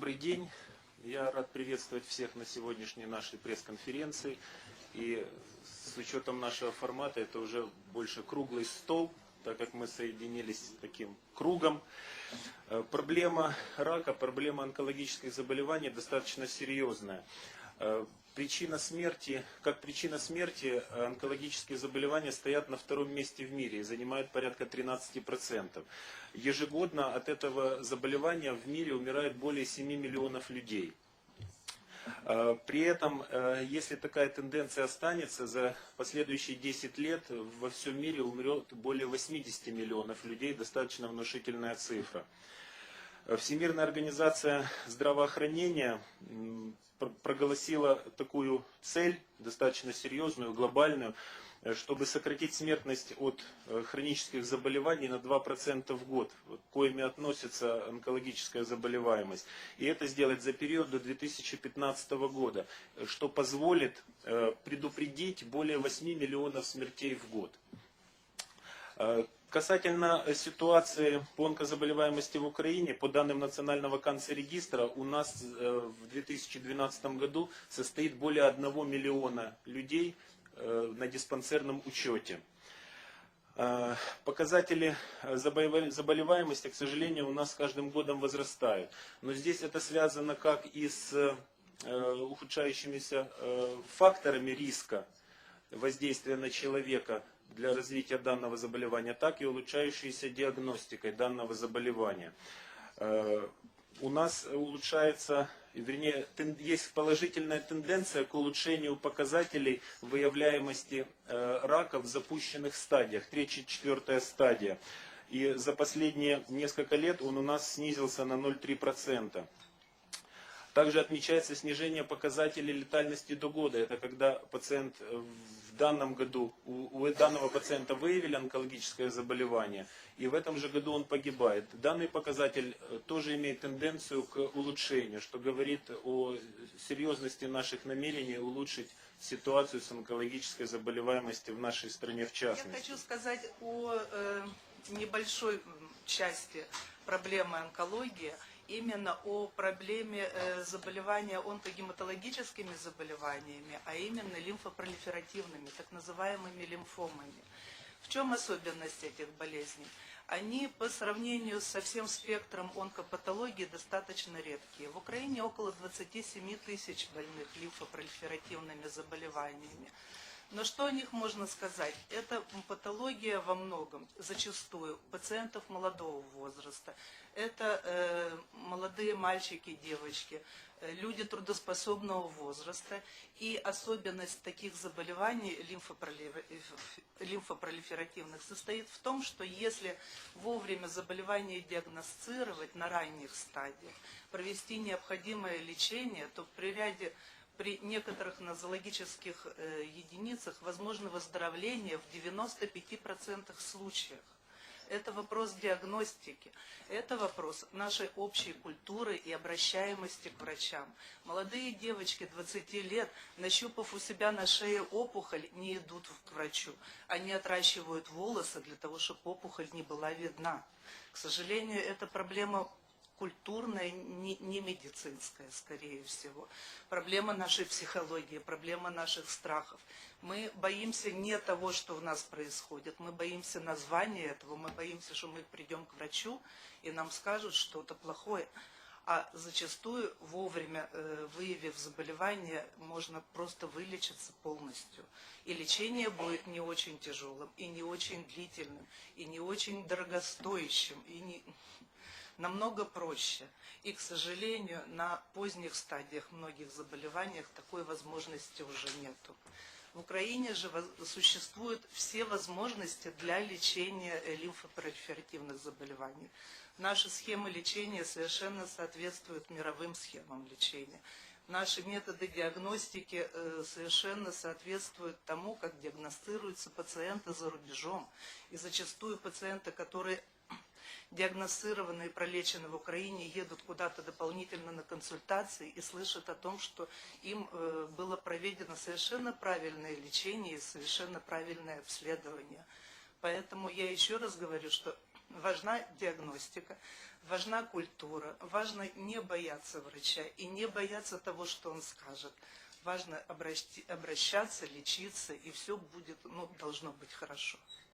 Добрый день. Я рад приветствовать всех на сегодняшней нашей пресс-конференции. И с учетом нашего формата это уже больше круглый стол, так как мы соединились таким кругом. Э, Проблема рака, проблема онкологических заболеваний достаточно серьезная. Э, Причина смерти, как причина смерти, э, онкологические заболевания стоят на втором месте в мире и занимают порядка 13%. Ежегодно от этого заболевания в мире умирает более 7 миллионов людей. Э, При этом, если такая тенденция останется, за последующие 10 лет во всем мире умрет более 80 миллионов людей, достаточно внушительная цифра. Всемирная организация здравоохранения проголосила такую цель, достаточно серьезную, глобальную, э, чтобы сократить смертность от э, хронических заболеваний на 2% в год, к коими относится онкологическая заболеваемость. И это сделать за период до 2015 года, что позволит э, предупредить более 8 миллионов смертей в год. Касательно э, ситуации по онкозаболеваемости в Украине, по данным Национального канцерегистра, у нас э, в 2012 году состоит более 1 миллиона людей э, на диспансерном учете. Показатели заболева- заболеваемости, к сожалению, у нас с каждым годом возрастают. Но здесь это связано как и с ухудшающимися факторами риска воздействия на человека для развития данного заболевания, так и улучшающейся диагностикой данного заболевания. Э, У нас улучшается, вернее, есть положительная тенденция к улучшению показателей выявляемости э, рака в запущенных стадиях, третья, четвертая стадия. И за последние несколько лет он у нас снизился на 0,3%. Также отмечается снижение показателей летальности до года. Это когда пациент э, в данном году, у, у данного пациента выявили онкологическое заболевание, и в этом же году он погибает. Данный показатель э, тоже имеет тенденцию к улучшению, что говорит о серьезности наших намерений улучшить ситуацию с онкологической заболеваемостью в нашей стране в Я частности. хочу сказать о э, небольшой части проблемы онкологии, именно о проблеме э, заболевания онкогематологическими заболеваниями, а именно лимфопролиферативными, так называемыми лимфомами. В чем особенность этих болезней? Они по сравнению со всем спектром онкопатологии достаточно редкие. В Украине около 27 тысяч больных лимфопролиферативными заболеваниями. Но что о них можно сказать? Это патология во многом, зачастую, пациентов молодого возраста. Это э, молодые мальчики, девочки, э, люди трудоспособного возраста. И особенность таких заболеваний лимфопролиф- лимфопролиферативных состоит в том, что если вовремя заболевание диагностировать на ранних стадиях, провести необходимое лечение, то при ряде при некоторых нозологических э, единицах возможно выздоровление в 95% случаев. Это вопрос диагностики, это вопрос нашей общей культуры и обращаемости к врачам. Молодые девочки 20 лет, нащупав у себя на шее опухоль, не идут к врачу. Они отращивают волосы для того, чтобы опухоль не была видна. К сожалению, это проблема культурная, не, не медицинская, скорее всего. Проблема нашей психологии, проблема наших страхов. Мы боимся не того, что у нас происходит, мы боимся названия этого, мы боимся, что мы придем к врачу и нам скажут что-то плохое. А зачастую вовремя э, выявив заболевание, можно просто вылечиться полностью. И лечение будет не очень тяжелым, и не очень длительным, и не очень дорогостоящим, и не, намного проще. И, к сожалению, на поздних стадиях многих заболеваниях такой возможности уже нету. В Украине же существуют все возможности для лечения лимфопролиферативных заболеваний. Наши схемы лечения совершенно соответствуют мировым схемам лечения. Наши методы диагностики э, совершенно соответствуют тому, как диагностируются пациенты за рубежом. И зачастую пациенты, которые диагностированы и пролечены в Украине, едут куда-то дополнительно на консультации и слышат о том, что им э, было проведено совершенно правильное лечение и совершенно правильное обследование. Поэтому я еще раз говорю, что важна диагностика, важна культура, важно не бояться врача и не бояться того, что он скажет. Важно обращаться, лечиться, и все будет, ну, должно быть хорошо.